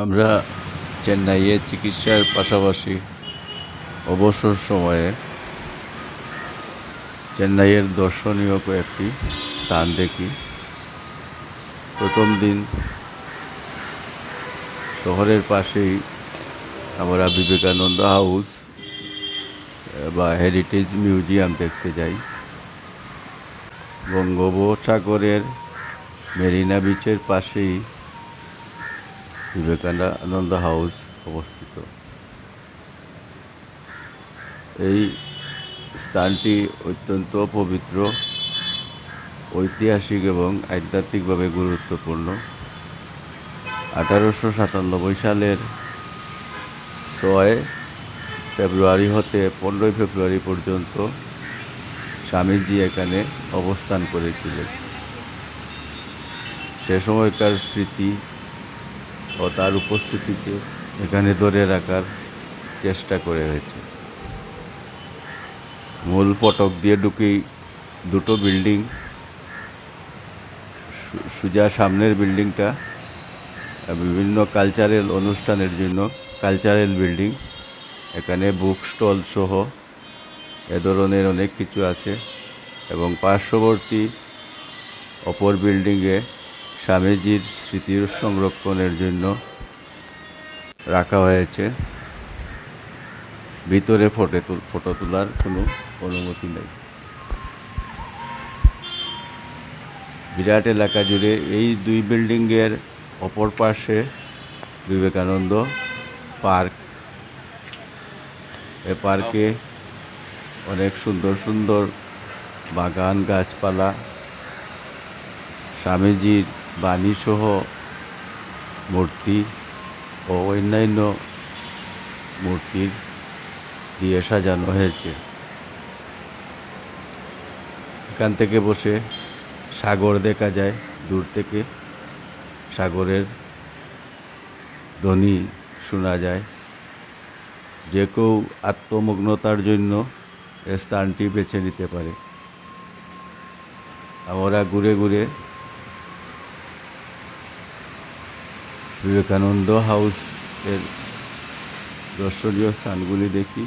আমরা চেন্নাইয়ে চিকিৎসার পাশাপাশি অবসর সময়ে চেন্নাইয়ের দর্শনীয় কয়েকটি স্থান দেখি। প্রথম দিন শহরের পাশেই আমরা বিবেকানন্দ হাউস বা হেরিটেজ মিউজিয়াম দেখতে যাই। বঙ্গোপসাগরের মেরিনা বিচের পাশেই বিবেকানন্দ হাউস অবস্থিত। এই স্থানটি অত্যন্ত পবিত্র, ঐতিহাসিক এবং আধ্যাত্মিকভাবে গুরুত্বপূর্ণ। আঠারোশো সাতানব্বই সালের ছয় ফেব্রুয়ারি হতে পনেরোই ফেব্রুয়ারি পর্যন্ত স্বামীজি এখানে অবস্থান করেছিলেন। সে সময়কার স্মৃতি ও তার উপস্থিতিকে এখানে ধরে রাখার চেষ্টা করে হয়েছে। মূল ফটক দিয়ে ঢুকেই দুটো বিল্ডিং সোজা সামনের বিল্ডিংটা বিভিন্ন কালচারাল অনুষ্ঠানের জন্য কালচারাল বিল্ডিং। এখানে বুক স্টল সহ এ ধরনের অনেক কিছু আছে এবং পার্শ্ববর্তী অপর বিল্ডিংয়ে স্বামীজির স্মৃতির সংরক্ষণের জন্য রাখা হয়েছে। ভিতরে ফটো ফটো তোলার কোনো অনুমতি নেই। বিরাট এলাকা জুড়ে এই দুই বিল্ডিংয়ের অপর পাশে বিবেকানন্দ পার্ক। এ পার্কে অনেক সুন্দর সুন্দর বাগান, গাছপালা, স্বামীজির বাণীসহ মূর্তি ও অন্যান্য মূর্তির দিয়ে সাজানো হয়েছে। এখান থেকে বসে সাগর দেখা যায়, দূর থেকে সাগরের ধ্বনি শোনা যায়। যে কেউ আত্মমগ্নতার জন্য স্থানটি বেছে নিতে পারে। আমরা ঘুরে ঘুরে বিবেকানন্দ হাউস এর দর্শনীয় স্থানগুলি দেখি।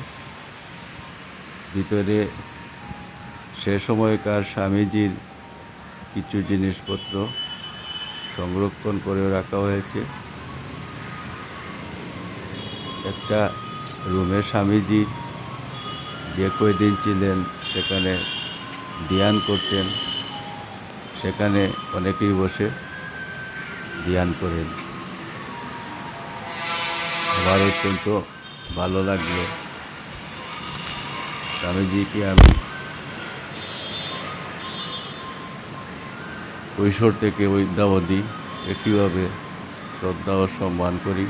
ভিতরে সে সময়কার স্বামীজির কিছু জিনিসপত্র সংরক্ষণ করে রাখা হয়েছে। একটা রুমে স্বামীজি যে কয়দিন ছিলেন সেখানে ধ্যান করতেন, সেখানে অনেকেই বসে ধ্যান করেন। আমার অত্যন্ত ভালো লাগল। স্বামীজিকে আমি কৈশোর থেকে বৈদ্যাবধি একইভাবে শ্রদ্ধা ও সম্মান করি।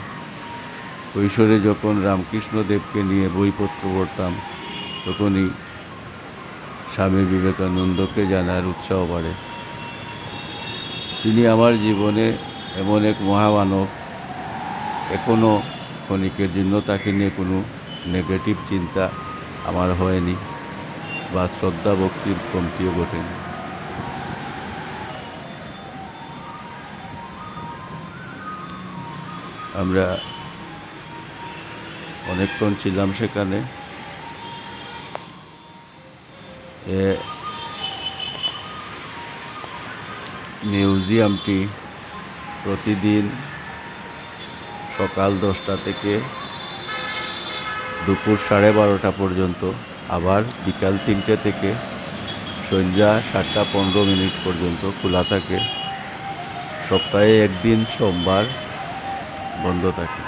কৈশোরে যখন রামকৃষ্ণদেবকে নিয়ে বইপত্র পড়তাম, তখনই স্বামী বিবেকানন্দকে জানার উৎসাহ বাড়ে। তিনি আমার জীবনে এমন এক মহামানব এখনও ক্ষণিকের জন্য তাকে নিয়ে কোনো নেগেটিভ চিন্তা আমার হয়নি, বা শ্রদ্ধা ভক্তির কমতিও ঘটেনি। আমরা অনেকক্ষণ ছিলাম সেখানে। এ মিউজিয়ামটি প্রতিদিন সকাল দশটা থেকে দুপুর সাড়ে বারোটা পর্যন্ত, আবার বিকাল তিনটে থেকে সন্ধ্যা সাতটা পনেরো মিনিট পর্যন্ত খোলা থাকে। সপ্তাহে একদিন সোমবার বন্ধ থাকে।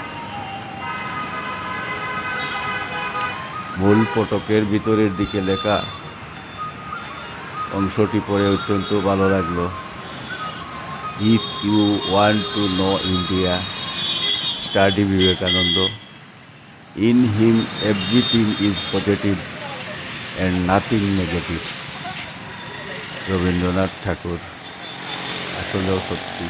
মূল ফটকের ভিতরের দিকে লেখা অংশটি পড়ে অত্যন্ত ভালো লাগল। If you want to know India study Vivekananda. In him everything is positive and nothing negative Rabindranath Tagore, আসলেও সত্যি।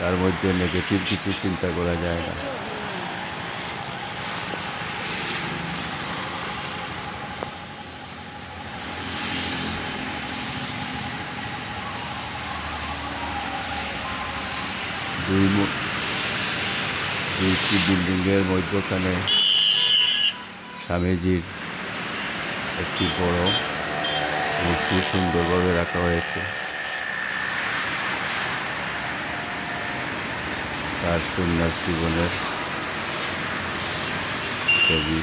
তার মধ্যে নেগেটিভ কিছু চিন্তা করা যায় না। দুই মূ- দুইটি বিল্ডিংয়ের মধ্যখানে স্বামীজির একটি বড় মূর্তি সুন্দরভাবে রাখা হয়েছে। তার সন্ন্যাস জীবনের ছবি।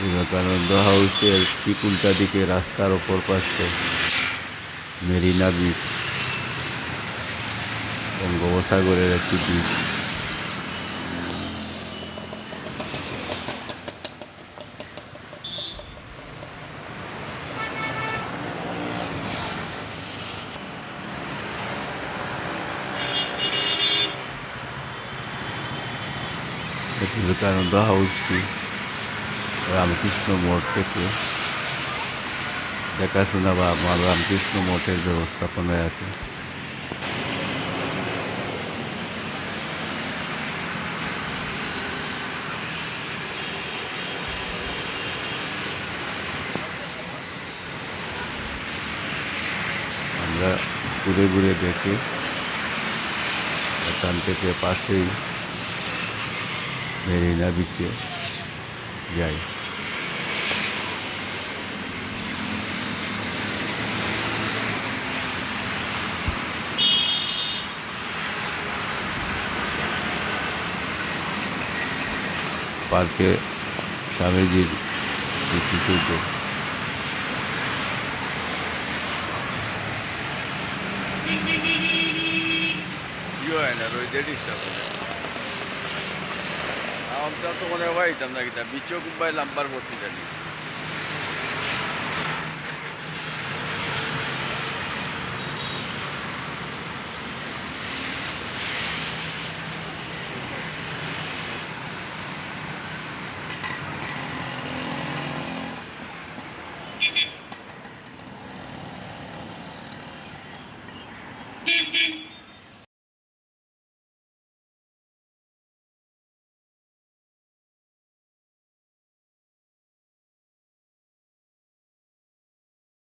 বিবেকানন্দ হাউসের ঠিক দিকে রাস্তার ওপর পাশে মেরিনা বিচ বঙ্গোপসাগরের একটি বিচ বিবেকানন্দ হাউসটি রামকৃষ্ণ মঠ থেকে দেখাশোনা বা মা রামকৃষ্ণ মঠের ব্যবস্থাপনায় আছে আমরা ঘুরে ঘুরে দেখি এখান থেকে পাশেই মেরিনা বিচে যাই পার্কে স্বামীজির স্মৃতিসৌধ আমরা তো মনে হয় হইতাম না কিতা বিচও কুম্বাই লাম্বার ভর্তি জানি?